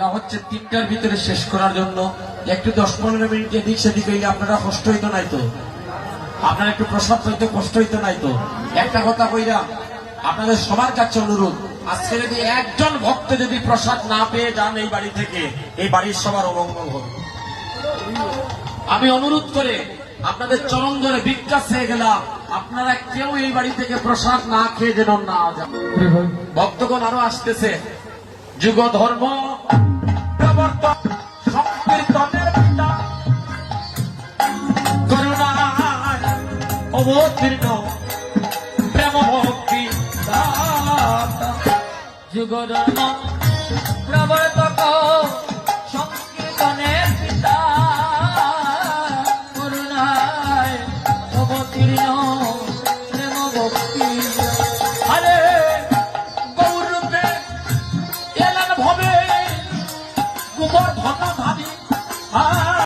বলা হচ্ছে তিনটার ভিতরে শেষ করার জন্য। একটু দশ পনেরো মিনিট এদিক সেদিক হইলে আপনারা কষ্ট হইতো নাই তো? আপনার একটু প্রসাদ পাইতে কষ্ট হইতো নাই তো? একটা কথা কইরা আপনাদের সবার কাছে অনুরোধ আজকে যদি একজন ভক্ত যদি প্রসাদ না পেয়ে যান এই বাড়ি থেকে এই বাড়ির সবার অমঙ্গল হবে। আমি অনুরোধ করে আপনাদের চরম ধরে ভিক্ষা হয়ে গেলাম আপনারা কেউ এই বাড়ি থেকে প্রসাদ না খেয়ে যেন না যান। ভক্তগণ আরও আসতেছে। যুগ ধর্ম করুণায় অবতীর্ণ প্রেম ভক্তি দাতা। যুগ ধর্ম প্রবর্তক সংকীর্তনের পিতা করুণায় অবতীর্ণ প্রেম ভক্তি আরে গৌরূপে এলান ভবে গোবর ধন